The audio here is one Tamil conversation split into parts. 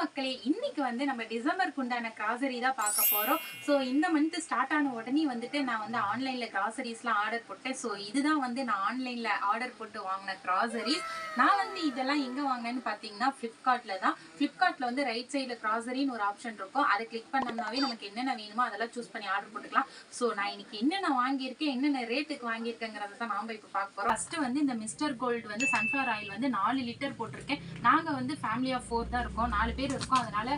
a மக்களே இன்னைக்கு வந்து நம்ம டிசம்பருக்கு உண்டான கிராசரி தான் பார்க்க போறோம். ஸோ இந்த மந்த் ஸ்டார்ட் ஆன உடனே வந்துட்டு நான் வந்து ஆன்லைன்ல கிராசரிஸ்லாம் ஆர்டர் போட்டேன். ஸோ இதுதான் வந்து நான் ஆன்லைன்ல ஆர்டர் போட்டு வாங்கின கிராசரிஸ் நான் வந்து இதெல்லாம் எங்க வாங்கினேன்னு பார்த்தீங்கன்னா ஃப்ளிப்கார்ட்ல தான். ஃப்ளிப்கார்ட்ல வந்து ரைட் சைடில் கிராசரின்னு ஒரு ஆப்ஷன் இருக்கும். அதை கிளிக் பண்ணோம்னாவே நமக்கு என்னென்ன வேணுமோ அதெல்லாம் சூஸ் பண்ணி ஆர்டர் போட்டுக்கலாம். ஸோ நான் இன்னைக்கு என்னென்ன வாங்கியிருக்கேன் என்னென்ன ரேட்டுக்கு வாங்கியிருக்கேங்கிறத தான் நாம இப்போ பார்க்க போறோம். ஃபர்ஸ்ட் வந்து இந்த மிஸ்டர் கோல்டு வந்து சன்ஃப்ளவர் ஆயில் வந்து நாலு லிட்டர் போட்டிருக்கேன். நாங்கள் வந்து ஃபேமிலி ஆஃப் ஃபோர் தான் இருக்கோம். நாலு பேர் இருக்கோம் அதனால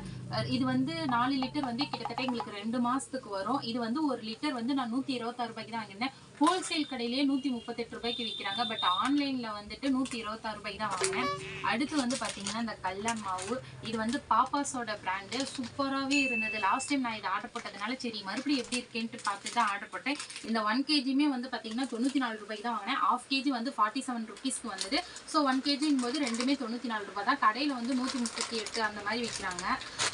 இது வந்து நாலு லிட்டர் வந்து கிட்டத்தட்ட எங்களுக்கு ரெண்டு மாசத்துக்கு வரும். இது வந்து ஒரு லிட்டர் வந்து நான் நூத்தி இருபத்தாறு ரூபாய்க்கு தான் வாங்கியிருந்தேன். ஹோல்சேல் கடையிலேயே நூற்றி முப்பத்தெட்டு ரூபாய்க்கு விற்கிறாங்க பட் ஆன்லைனில் வந்துட்டு நூற்றி இருபத்தாறு ரூபாய்க்கு தான் வாங்கினேன் அடுத்து வந்து பார்த்தீங்கன்னா இந்த கடல மாவு இது வந்து பாப்பாஸோட பிராண்டு சூப்பராகவே இருந்தது. லாஸ்ட் டைம் நான் இதை ஆர்டர் போட்டதுனால சரி மறுபடியும் எப்படி இருக்கேன்ட்டு பார்த்து தான் ஆர்டர் போட்டேன். இந்த ஒன் கேஜியுமே வந்து பார்த்தீங்கன்னா தொண்ணூற்றி நாலு ரூபாய்க்கு தான் வாங்கினேன் ஆஃப் கேஜி வந்து ஃபார்ட்டி செவன் ருபீஸ்க்கு வந்தது. ஸோ ஒன் கேஜின் போது ரெண்டுமே தொண்ணூற்றி நாலு ரூபாய் தான். கடையில் வந்து நூற்றி முப்பத்தி எட்டு அந்த மாதிரி விற்கிறாங்க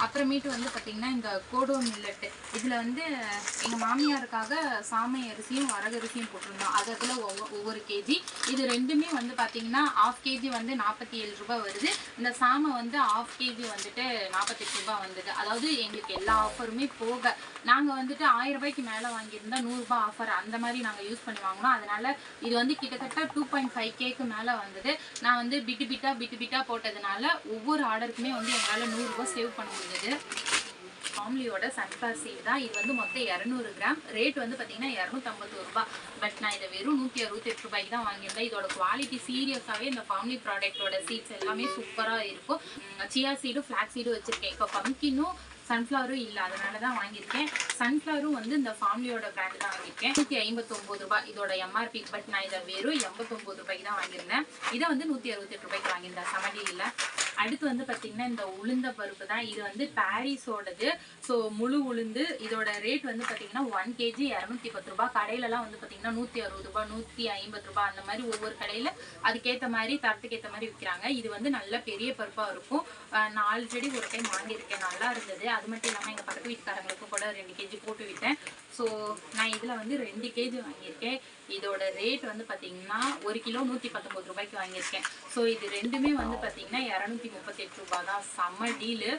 அப்புறமேட்டு வந்து பார்த்தீங்கன்னா இந்த கோடோ மில்லட்டு இதில் வந்து எங்கள் மாமியாருக்காக சாமை அரிசியும் வரகரிசியும் போட்டிருந்தோம். அது அதில் ஒவ்வொரு ஒவ்வொரு கேஜி. இது ரெண்டுமே வந்து பார்த்தீங்கன்னா ஆஃப் கேஜி வந்து நாற்பத்தி ஏழு ரூபாய் வருது. இந்த சாமை வந்து ஆஃப் கேஜி வந்துட்டு நாற்பத்தெட்டு ரூபாய் வந்தது. அதாவது எங்களுக்கு எல்லா ஆஃபருமே போக நாங்கள் வந்துட்டு ஆயிரம் ரூபாய்க்கு மேலே வாங்கியிருந்தால் நூறுரூபா ஆஃபர் அந்த மாதிரி நாங்கள் யூஸ் பண்ணி வாங்கினோம். அதனால இது வந்து கிட்டத்தட்ட டூ பாயிண்ட் ஃபைவ் கேக்கு மேலே வந்தது. நான் வந்து பிட்டு பிட்டா பிட்டு பிட்டா போட்டதுனால ஒவ்வொரு ஆர்டருக்குமே வந்து எங்களால் நூறுரூபா சேவ் பண்ண முடிஞ்சது. ஃபேமிலியோட சன்ஃப்ளவர் சீட் தான். இது வந்து மொத்தம் இரநூறு கிராம். ரேட் வந்து பார்த்தீங்கன்னா இரநூத்தம்பது ரூபா. பட் நான் இதை வெறும் நூற்றி அறுபத்தெட்டு ரூபாய்க்கு தான் வாங்கியிருந்தேன். இதோட குவாலிட்டி சீரியஸாகவே இந்த ஃபேமிலி ப்ராடக்டோட சீட்ஸ் எல்லாமே சூப்பராக இருக்கும். சியா சீடும் ஃப்ளாக் சீடும் வச்சுருக்கேன். இப்போ பம்கினும் சன்ஃப்ளவரும் இல்லை. அதனால தான் வாங்கியிருக்கேன். சன்ஃப்ளவரும் வந்து இந்த ஃபேமிலியோட பிராண்ட் தான் வாங்கியிருக்கேன். நூற்றி ஐம்பத்தொம்போது ரூபாய். இதோட எம்ஆர்பி பட் நான் இதை வெறும் எண்பத்தொம்போது ரூபாய்க்கு தான் வாங்கியிருந்தேன். இதை வந்து நூற்றி அறுபத்தெட்டு ரூபாய்க்கு வாங்கியிருந்தேன். இல்லை அடுத்து வந்து பார்த்தீங்கன்னா இந்த உளுந்த பருப்பு தான். இது வந்து பாரிஸோடது. ஸோ முழு உளுந்து இதோட ரேட் வந்து பார்த்தீங்கன்னா ஒன் கேஜி இரநூத்தி பத்து ரூபா கடையிலலாம் வந்து பார்த்தீங்கன்னா நூற்றி அறுபது ரூபாய் நூற்றி ஐம்பது ரூபாய் அந்த மாதிரி ஒவ்வொரு கடையில் அதுக்கேற்ற மாதிரி தரத்துக்கு ஏற்ற மாதிரி விற்கிறாங்க இது வந்து நல்ல பெரிய பருப்பாக இருக்கும். நான் ஆல்ரெடி ஒரு டைம் வாங்கியிருக்கேன். நல்லா இருந்தது. அது மட்டும் இல்லாமல் எங்கள் பக்கத்து வீட்டுக்காரங்களுக்கு கூட ரெண்டு கேஜி போட்டு விட்டேன். ஸோ நான் இதில் வந்து ரெண்டு கேஜி வாங்கியிருக்கேன். இதோட ரேட் வந்து பார்த்தீங்கன்னா ஒரு கிலோ நூற்றி பத்தொம்பது ரூபாய்க்கு வாங்கியிருக்கேன். ஸோ இது ரெண்டுமே வந்து பார்த்தீங்கன்னா இரநூத்தி முப்பத்தெட்டு ரூபா தான். செம்ம டீலு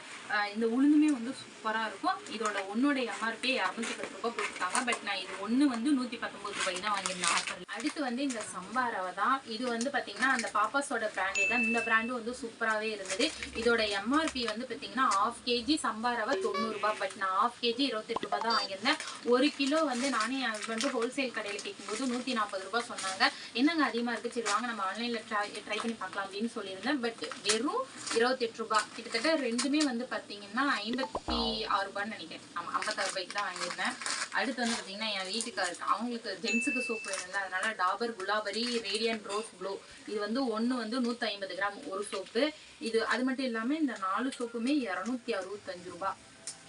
இந்த உளுந்துமே வந்து சூப்பராக இருக்கும். இதோட ஒன்னுடைய எம்ஆர்பி இரநூத்தி பத்து ரூபாய் போட்டிருக்காங்க. பட் நான் இது ஒன்று வந்து நூற்றி பத்தொம்பது ரூபாய் தான் வாங்கியிருந்தேன் ஆஃபர் அடுத்து வந்து இந்த சம்பா ரவை தான். இது வந்து பார்த்தீங்கன்னா அந்த பாப்பாஸோட பிராண்டே தான். இந்த பிராண்டும் வந்து சூப்பராகவே இருந்தது. இதோட எம்ஆர்பி வந்து பார்த்தீங்கன்னா ஆஃப் கேஜி சம்பா ரவை தொண்ணூறுரூபா பட் நான் ஆஃப் கேஜி இருபத்தெட்டு ரூபாய் தான் வாங்கியிருந்தேன். ஒரு கிலோ வந்து நானே என் ஹஸ்பண்டு ஹோல்சேல் கடையில் கேட்கும்போது நூற்றி நாற்பது ரூபாய் சொன்னாங்க. என்னங்க அதிகமாக இருக்குது சரி வாங்க நம்ம ஆன்லைனில் ட்ரை ட்ரை பண்ணி பார்க்கலாம் அப்படின்னு சொல்லியிருந்தேன். பட் வெறும் இருபத்தெட்டு ரூபாய் கிட்டத்தட்ட ரெண்டுமே வந்து பார்த்தீங்கன்னா ஐம்பத்தி ஆறு ரூபான்னு நினைக்கிறேன். ஆமாம் ஐம்பத்தாறு ரூபாய்க்கு தான் வாங்கியிருந்தேன். அடுத்து வந்து பார்த்தீங்கன்னா என் வீட்டுக்காருக்கு. அவங்களுக்கு ஜென்ஸுக்கு சோப்பு வேணும்ல அதனால Dabur Gulabari radian rose blue இது வந்து ஒன்று வந்து நூற்றி ஐம்பது கிராம் ஒரு சோப்பு. இது அது மட்டும் இல்லாமல் இந்த நாலு சோப்புமே இரநூத்தி அறுபத்தஞ்சு ரூபாய்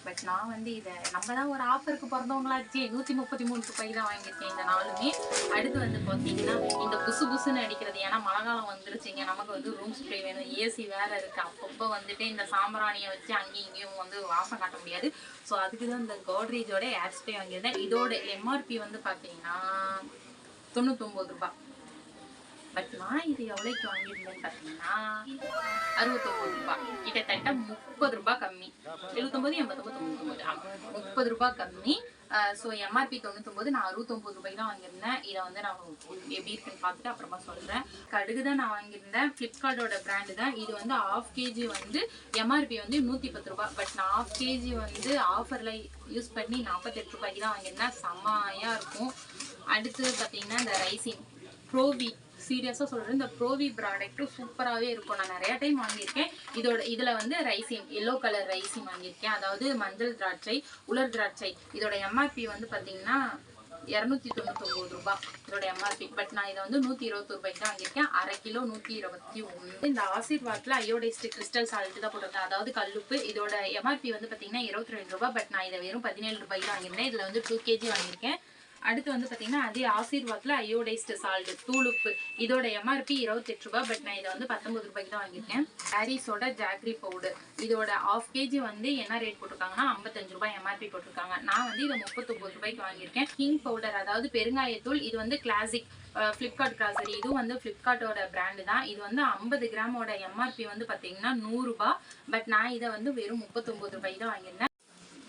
பட் நான் வந்து இதை நம்ம தான் ஒரு ஆஃபருக்கு பிறந்தவங்களாச்சு நூற்றி முப்பத்தி மூணு ரூபாய்க்கு தான் வாங்கியிருக்கேன் இந்த நாளுமே. அடுத்து வந்து பார்த்தீங்கன்னா இந்த புசு புசுன்னு அடிக்கிறது ஏன்னா மழை காலம் வந்துருச்சுங்க நமக்கு வந்து ரூம் ஸ்ப்ரே வேணும் ஏசி வேற இருக்கு. அப்பப்போ வந்துட்டு இந்த சாம்பிராணியை வச்சு அங்கேயும் இங்கேயும் வந்து வாசம் காட்ட முடியாது. ஸோ அதுக்கு தான் இந்த கோட்ரேஜோட ஏர் ஸ்ப்ரே வாங்கியிருந்தேன். இதோட எம்ஆர்பி வந்து பார்த்தீங்கன்னா தொண்ணூத்தொம்பது ரூபாய். பட் நான் இது எவ்வளோக்கு வாங்கியிருந்தேன் பார்த்தீங்கன்னா அறுபத்தொம்பது ரூபாய் கிட்டத்தட்ட முப்பது ரூபாய் கம்மி. எழுபத்தொம்பது எண்பத்தொம்பது தொண்ணூத்தொம்பது. ஆமாம் முப்பது ரூபாய் கம்மி. ஸோ எம்ஆர்பி தொண்ணூத்தொம்பது நான் அறுபத்தொம்பது ரூபாய் தான் வாங்கியிருந்தேன். இதை வந்து நான் எப்படி இருக்குன்னு பார்த்துட்டு அப்புறமா சொல்கிறேன் கடுகு தான் நான் வாங்கியிருந்தேன். ஃப்ளிப்கார்ட்டோட பிராண்டு தான். இது வந்து ஆஃப் கேஜி வந்து எம்ஆர்பி வந்து நூற்றி பத்து ரூபாய் பட் நான் ஆஃப் கேஜி வந்து ஆஃபரில் யூஸ் பண்ணி நாற்பத்தெட்டு ரூபாய்க்கு தான் வாங்கியிருந்தேன். செம்மையாக இருக்கும். அடுத்து பார்த்தீங்கன்னா இந்த ரைசின். ப்ரோவிட் சீரியஸாக சொல்கிறேன் இந்த ப்ரோவி ப்ராடக்ட்டும் சூப்பராகவே இருக்கும். நான் நிறையா டைம் வாங்கியிருக்கேன். இதோட இதில் வந்து ரைசின் எல்லோ கலர் ரைசின் வாங்கியிருக்கேன். அதாவது மஞ்சள் திராட்சை உலர் திராட்சை. இதோட எம்ஆர்பி வந்து பார்த்தீங்கன்னா இரநூத்தி தொண்ணூத்தொம்பது ரூபாய். இதோட எம்ஆர்பி பட் நான் இதை வந்து நூற்றி இருபத்தி ரூபாய்க்கு தான் வாங்கியிருக்கேன். அரை கிலோ நூற்றி இருபத்தி ஒன்று. இந்த ஆசீர்வாத்தில் அயோடைஸ்ட் கிறிஸ்டல் சால்ட் தான் போட்டிருக்கேன் அதாவது கல்லுப்பு. இதோட எம்ஆர்பி வந்து பார்த்தீங்கன்னா இருபத்தி ரெண்டு ரூபாய். பட் நான் இதை வெறும் பதினேழு ரூபாய்க்கு வாங்கியிருந்தேன். இதில் வந்து டூ கேஜி வாங்கியிருக்கேன். அடுத்து வந்து பார்த்தீங்கன்னா அதே ஆசீர்வாத்தில் அயோடைஸ்டு சால்ட் தூளுப்பு. இதோட எம்ஆர்பி இருபத்தெட்டு ரூபாய் பட் நான் இதை வந்து பத்தொம்பது ரூபாய்க்கு தான் வாங்கியிருக்கேன். ஹாரிஸோட ஜாக்ரி பவுடர் இதோட ஆஃப் கேஜி வந்து என்ன ரேட் போட்டிருக்காங்கன்னா ஐம்பத்தஞ்சு ரூபாய் எம்ஆர்பி போட்டிருக்காங்க. நான் வந்து இதை முப்பத்தொம்பது ரூபாய்க்கு வாங்கியிருக்கேன். கிங் பவுடர் அதாவது பெருங்காயத்தூள் இது வந்து கிளாசிக் ஃப்ளிப்கார்ட் கிராசரி இதுவும் வந்து ஃப்ளிப்கார்ட்டோட பிராண்டு தான். இது வந்து ஐம்பது கிராமோட எம்ஆர்பி வந்து பார்த்தீங்கன்னா நூறுரூபா பட் நான் இதை வந்து வெறும் முப்பத்தொம்பது ரூபாய்க்கு தான் வாங்கியிருந்தேன்.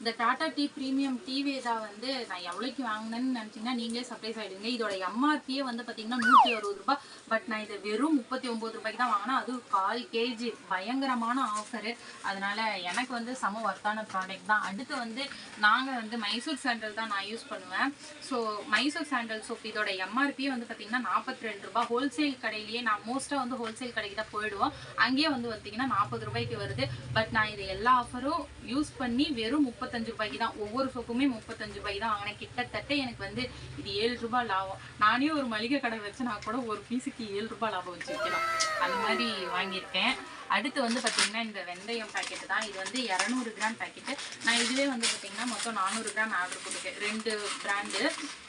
இந்த டாடா டீ ப்ரீமியம் டீ வேதா வந்து நான் எவ்வளோக்கு வாங்கினேன்னு நினச்சிங்கன்னா நீங்களே சர்ப்ரைஸ் ஆகிடுங்க இதோட எம்ஆர்பியே வந்து பார்த்தீங்கன்னா நூற்றி அறுபது ரூபாய். பட் நான் இதை வெறும் முப்பத்தி ஒம்பது ரூபாய்க்கு தான் வாங்கினேன். அதுவும் கால் கேஜி பயங்கரமான ஆஃபரு அதனால் எனக்கு வந்து செம ஒர்த்தான ப்ராடக்ட் தான். அடுத்து வந்து நாங்கள் வந்து மைசூர் சாண்டல் தான் நான் யூஸ் பண்ணுவேன். ஸோ மைசூர் சாண்டல் சோப் இதோட எம்ஆர்பியே வந்து பார்த்தீங்கன்னா நாற்பத்தி ரெண்டு ரூபாய். ஹோல்சேல் கடையிலேயே நான் மோஸ்ட்டாக வந்து ஹோல்சேல் கடைக்கு தான் போயிடுவோம். அங்கேயே வந்து பார்த்தீங்கன்னா நாற்பது ரூபாய்க்கு வருது. பட் நான் இது எல்லா ஆஃபரும் யூஸ் பண்ணி வெறும் முப்பத்தி முப்பத்தஞ்சு ரூபாய்க்கு தான் ஒவ்வொரு சோப்புமே முப்பத்தஞ்சு ரூபாய்க்கு தான் வாங்கினேன். கிட்டத்தட்ட எனக்கு வந்து இது ஏழு ரூபாய் லாபம். நானே ஒரு மளிகை கடை வச்சு நான் கூட ஒரு பீஸுக்கு ஏழு ரூபாய் லாபம் வச்சு வைக்கலாம் அந்த மாதிரி வாங்கியிருக்கேன். அடுத்து வந்து பார்த்தீங்கன்னா இந்த வெந்தயம் பேக்கெட்டு தான். இது வந்து இரநூறு கிராம் பாக்கெட்டு நான் இதுவே வந்து பார்த்தீங்கன்னா மொத்தம் நானூறு கிராம் ஆர்டர் கொடுக்கேன் ரெண்டு பிராண்டு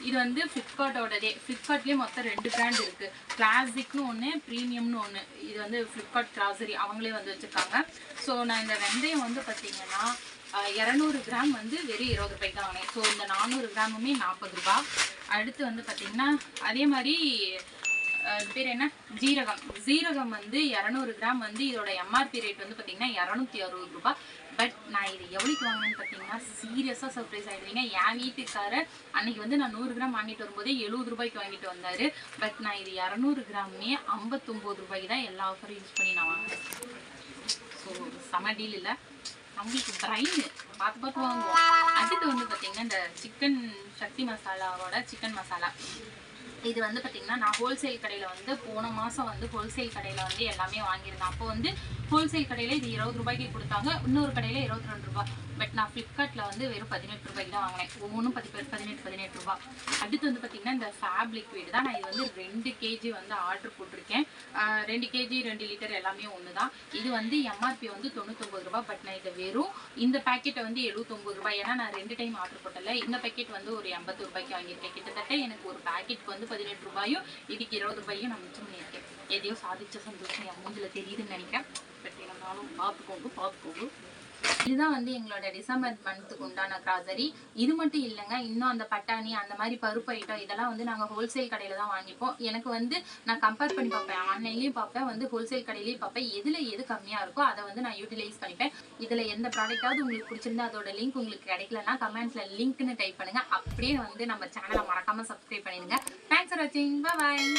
இது வந்து ஃப்ளிப்கார்ட்டோடதே ஃப்ளிப்கார்ட்லேயே மொத்தம் ரெண்டு பிராண்ட் இருக்குது கிளாசிக்னு ஒன்று ப்ரீமியம்னு ஒன்று இது வந்து ஃப்ளிப்கார்ட் கிளாசரி அவங்களே வந்து வச்சுருக்காங்க. ஸோ நான் இந்த வெந்தயம் வந்து பார்த்தீங்கன்னா இரநூறு கிராம் வந்து வெறும் இருபது ரூபாய்க்கு தான் வாங்கினேன். ஸோ இந்த நானூறு கிராமுமே நாற்பது ரூபா. அடுத்து வந்து பார்த்தீங்கன்னா அதே மாதிரி இது பேர் என்ன? ஜீரகம். ஜீரகம் வந்து இரநூறு கிராம் வந்து இதோட எம்ஆர்பி ரேட் வந்து பார்த்தீங்கன்னா இரநூத்தி அறுபது ரூபாய் பட் நான் இது எவ்வளோக்கு வாங்கினேன்னு பார்த்தீங்கன்னா சீரியஸாக சர்ப்ரைஸ் ஆகிடுவீங்க என் வீட்டுக்காரர் அன்னைக்கு வந்து நான் நூறு கிராம் வாங்கிட்டு வரும்போதே எழுபது ரூபாய்க்கு வாங்கிட்டு வந்தார். பட் நான் இது இரநூறு கிராமே ஐம்பத்தொம்போது ரூபாய்க்கு தான் எல்லா ஆஃபரும் யூஸ் பண்ணி நான் வாங்கினேன். ஸோ செம டீல் இல்லை. அவங்களுக்கு பிரைனு பார்த்து பார்த்து வாங்குவோம். அடுத்து வந்து பார்த்தீங்கன்னா இந்த சிக்கன் சக்தி மசாலாவோட சிக்கன் மசாலா. இது வந்து பார்த்தீங்கன்னா நான் ஹோல்சேல் கடையில் வந்து போன மாதம் வந்து ஹோல்சேல் கடையில் வந்து எல்லாமே வாங்கியிருந்தேன். அப்போ வந்து ஹோல்சேல் கடையில் இது இருபது ரூபாய்க்கு கொடுத்தாங்க. இன்னொரு கடையில் இருபத்தி ரெண்டு ரூபாய். பட் நான் ஃப்ளிப்கார்ட்டில் வந்து வெறும் பதினெட்டு ரூபாய்க்கு தான் வாங்கினேன். ஒவ்வொன்றும் பதி பதினெட்டு பதினெட்டு ரூபாய். அடுத்து வந்து பார்த்தீங்கன்னா இந்த ஃபேப் லிக்விட் தான் நான் இது வந்து ரெண்டு கேஜி வந்து ஆர்டர் போட்டிருக்கேன். ரெண்டு கேஜி ரெண்டு லிட்டர் எல்லாமே ஒன்று தான் இது வந்து எம்ஆர்பி வந்து தொண்ணூத்தொம்பது ரூபாய். பட் நான் இதை வெறும் இந்த பேக்கெட்டை வந்து எழுபத்தொம்பது ரூபாய். ஏன்னா நான் ரெண்டு டைம் ஆர்டர் போட்டல இந்த பேக்கெட் வந்து ஒரு எண்பது ரூபாய்க்கு வாங்கியிருக்கேன். கிட்டத்தட்ட எனக்கு ஒரு பேக்கெட்டுக்கு வந்து பதினெட்டு ரூபாயும் இதுக்கு இருபது ரூபாயும் நான் மிச்சம் பண்ணியிருக்கேன். எதையோ சாதிச்ச சந்தோஷம் என் மூஞ்சில் தெரியுதுன்னு நினைக்கிறேன். பட் இருந்தாலும் பார்த்துக்கோங்க பார்த்துக்கோங்க இதுதான் வந்து எங்களோட டிசம்பர் மந்த்துக்கு உண்டான கிராசரி இது மட்டும் இல்லைங்க இன்னும் அந்த பட்டாணி அந்த மாதிரி பருப்பு ஐட்டம் இதெல்லாம் வந்து நாங்கள் ஹோல்சேல் கடையில் தான் வாங்கிப்போம். எனக்கு வந்து நான் கம்பேர் பண்ணி பார்ப்பேன். ஆன்லைன்லேயும் பார்ப்பேன் வந்து ஹோல்சேல் கடையிலையும் பார்ப்பேன். எதில் எது கம்மியாக இருக்கோ அதை வந்து நான் யூட்டிலைஸ் பண்ணிப்பேன். இதில் எந்த ப்ராடக்டாவது உங்களுக்கு பிடிச்சிருந்தா அதோட லிங்க் உங்களுக்கு கிடைக்கலன்னா கமெண்ட்ஸில் லிங்க்னு டைப் பண்ணுங்கள் அப்படியே வந்து நம்ம சேனலை மறக்காமல் சப்ஸ்கிரைப் பண்ணிடுங்க. தேங்க்ஸ் ஃபார் வாட்சிங் பாய்